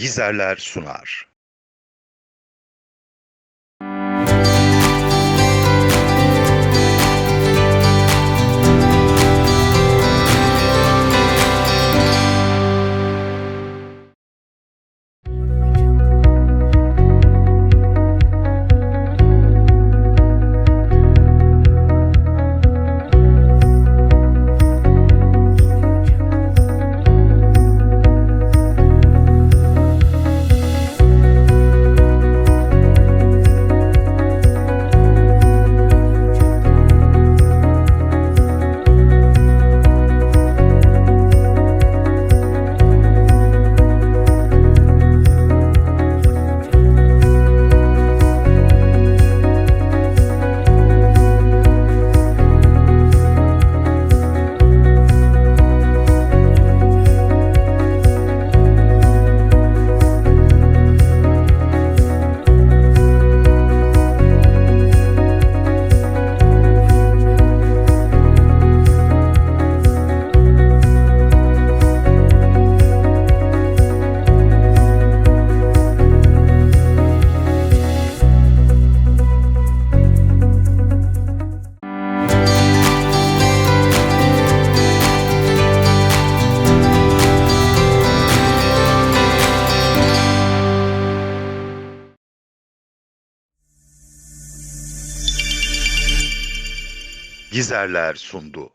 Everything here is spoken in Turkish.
Gizerler sunar. Gizerler sundu.